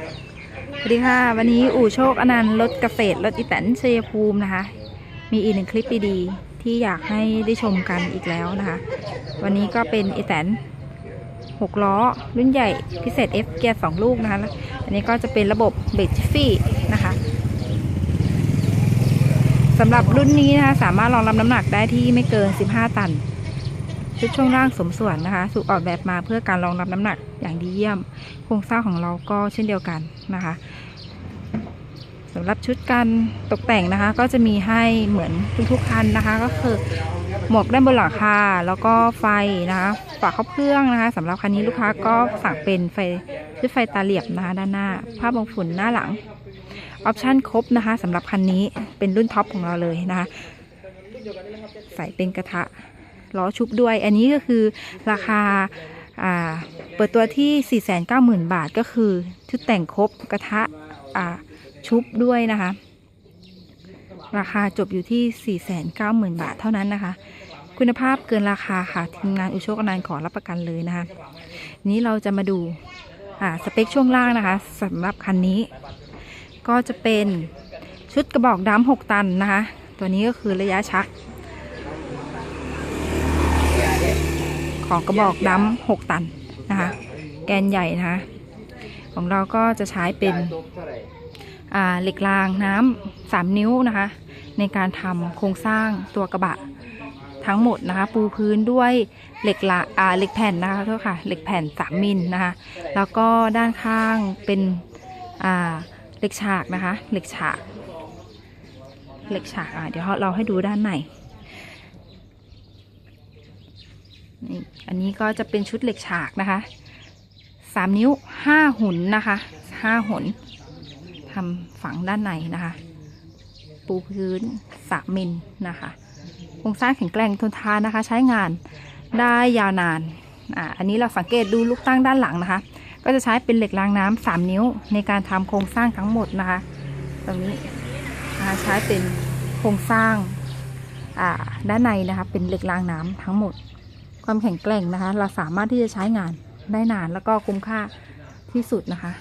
สวัสดีค่ะ วันนี้อู่โชคอนันต์รถเกษตรรถอีแตนชัยภูมินะคะ มีอีกหนึ่งคลิปดีๆที่อยากให้ได้ชมกันอีกแล้วนะคะ วันนี้ก็เป็นอีแตน6ล้อ รุ่นใหญ่พิเศษ F เกียร์2ลูกนะคะ อันนี้ก็จะเป็นระบบเบรกจิฟฟี่นะคะสำหรับรุ่นนี้นะคะสามารถรองรับน้ำหนักได้ที่ไม่เกิน 15 ตัน ชุดช่วงล่างสมส่วนนะคะถูกออกแบบมาเพื่อการรองรับน้ำหนักอย่างดีเยี่ยม โครงสร้างของเราก็เช่นเดียวกันนะคะสำหรับชุดการตกแต่งนะคะ ก็จะมีให้เหมือนทุกๆคันนะคะ ก็คือหมวกด้านบนหลังคาแล้วก็ไฟนะคะฝาครอบเครื่องนะคะสำหรับคันนี้ลูกค้าก็สั่งเป็นไฟชุดไฟตาเหลี่ยมนะคะด้านหน้าภาพมงฝุ่นหน้าหลังออปชั่นครบนะคะสำหรับคันนี้เป็นรุ่นท็อปของเราเลยนะคะ ใส่เป็นกระทะ ล้อชุบด้วย อันนี้ก็คือราคาเปิดตัวที่ 490,000 บาทก็คือ ชุดแต่งครบกระทะชุบด้วยนะคะ ราคาจบอยู่ที่ 490,000 บาทเท่านั้นนะคะ คุณภาพเกินราคาค่ะ ทีมงานอุโชคอนันต์ขอรับประกันเลยนะคะ นี้เราจะมาดูาสเปคช่วงล่างนะคะสำหรับคันนี้ ก็จะเป็นชุดกระบอกดำ6ตันนะคะ ตัวนี้ก็คือระยะชัก ของกระบอกดำหกตันนะคะ แกนใหญ่นะคะ ของเราก็จะใช้เป็นเหล็กรางน้ำสามนิ้วนะคะ ในการทำโครงสร้างตัวกระบะทั้งหมดนะคะ ปูพื้นด้วยเหล็กละอ่าเหล็กแผ่นนะคะโทษค่ะเหล็กแผ่นสามมิลนะคะ แล้วก็ด้านข้างเป็นอ่าเหล็กฉากนะคะ เหล็กฉาก เหล็กฉากอะเดี๋ยวเราให้ดูด้านใน นี่อันนี้ก็จะเป็นชุดเหล็กฉากนะคะสามนิ้วห้าหุนนะคะห้าหุนทำฝังด้านในนะคะ ปูพื้นสามมิลนะคะโครงสร้างแข็งแกร่งทนทานนะคะ ใช้งานได้ยาวนานอ่าอันนี้เราสังเกตดูลูกตั้งด้านหลังนะคะ ก็จะใช้เป็นเหล็กรางน้ำสามนิ้วในการทำโครงสร้างทั้งหมดนะคะ ตรงนี้นะคะใช้เป็นโครงสร้างอ่าด้านในนะคะ เป็นเหล็กรางน้ำทั้งหมด ความแข็งแกร่งนะคะ เราสามารถที่จะใช้งานได้นานแล้วก็คุ้มค่าที่สุดนะคะ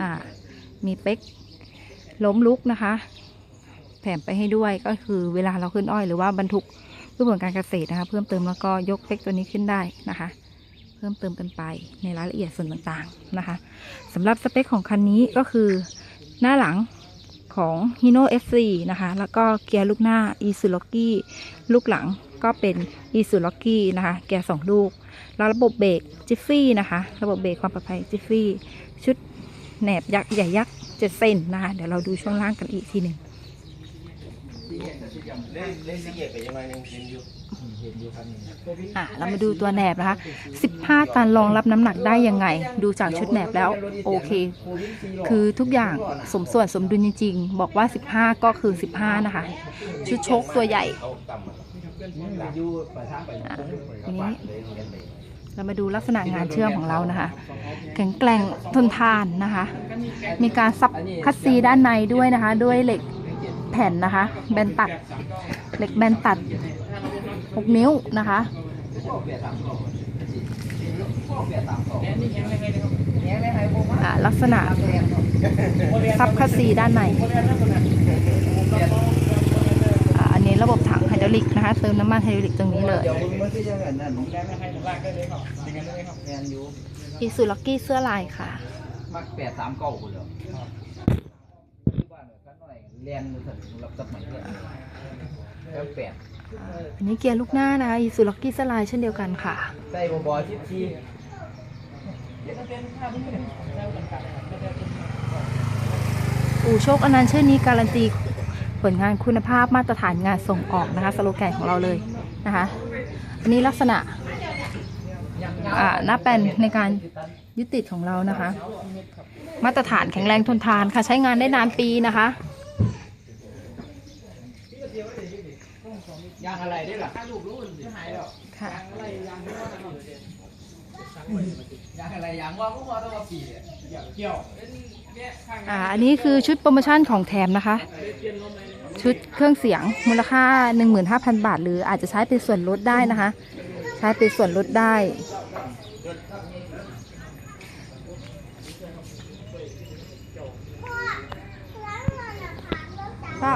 อ่ามีเป๊กล้มลุกนะคะ แถมไปให้ด้วยก็คือเวลาเราขึ้นอ้อยหรือว่าบรรทุกพืชผลการเกษตรนะคะ เพิ่มเติมแล้วก็ยกเป๊กตัวนี้ขึ้นได้นะคะ เพิ่มเติมกันไปในรายละเอียดส่วนต่างๆนะคะสำหรับสเปคของคันนี้ก็คือหน้าหลังของ Hino F4 นะคะ แล้วก็เกียร์ลูกหน้า e s u l o k i ลูกหลัง ก็เป็น e s u l o k i นะคะเกียร์สองลูก แล้วระบบเบรกจิฟฟี่นะคะ ระบบเบรกความปลอดภัยจิฟฟี่ ชุดแหนบยักษ์ใหญ่ยักษ์เจ็ดเซนนะคะ เดี๋ยวเราดูช่วงล่างกันอีกทีหนึ่งเล่นเล่นสิเก็บไปยังไงยังเห็นอยู่อะเรามาดูตัวแหนบนะคะ 15 ตันรองรับน้ำหนักได้ยังไง ดูจากชุดแหนบแล้วโอเค คือทุกอย่างสมส่วนสมดุลจริง ๆ บอกว่า 15 ก็คือ 15 นะคะ ชุดโชคตัวใหญ่ เขาต่ำอยู่ปทางไปอะทีนี้เรามาดูลักษณะงานเชื่อมของเรานะคะ แข็งแกร่งทนทานนะคะ มีการซับคัดซีด้านในด้วยนะคะ ด้วยเหล็กแผ่นนะคะ แบนตัด เหล็กแบนตัด 6 นิ้วนะคะลักษณะซับคัสซีด้านใน อันนี้ระบบถัง ลิกนะคะ เติมน้ำมันไฮดรอลิกตรงนี้เลยเดี๋ยวมึงมันคือยังไงนั่นแมนยูอีซูล็อกกี้เสื้อลายค่ะมักแปดสามเก้าคนเลยบ้านกันหน่อยเรียนถึงรับสมัยเพื่อนแล้วแปดอันนี้เกียร์ลูกหน้านะคะอีซูล็อกกี้เสื้อลายเช่นเดียวกันค่ะใส่บอที่ที่อู่โชคอนันต์ชื่อนี้การันตี ผลงานคุณภาพมาตรฐานงานส่งออกนะคะสโลแกนของเราเลยนะคะอันนี้ลักษณะอ่าหน้าแปนในการยึดติดของเรานะคะ มาตรฐานแข็งแรงทนทานค่ะใช้งานได้นานปีนะคะยางอะไรได้หรอลูกรู้มันหายแล้วค่ะยางอะไรยางว่าพวกเราต้องมาปี อ่าอันนี้คือชุดโปรโมชั่นของแถมนะคะ ชุดเครื่องเสียงมูลค่า 15,000 บาท หรืออาจจะใช้เป็นส่วนลดได้นะคะ ใช้เป็นส่วนลดได้ ก็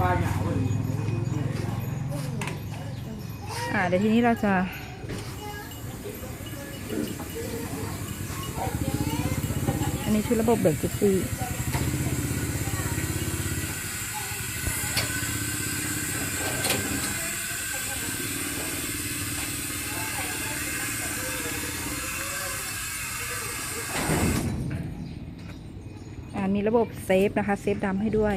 ป้าหยาเว้ย อ่า เดี๋ยวทีนี้เราจะ อันนี้ชุดระบบเบรกจุดซีอ่ามีระบบเซฟนะคะ เซฟดำให้ด้วย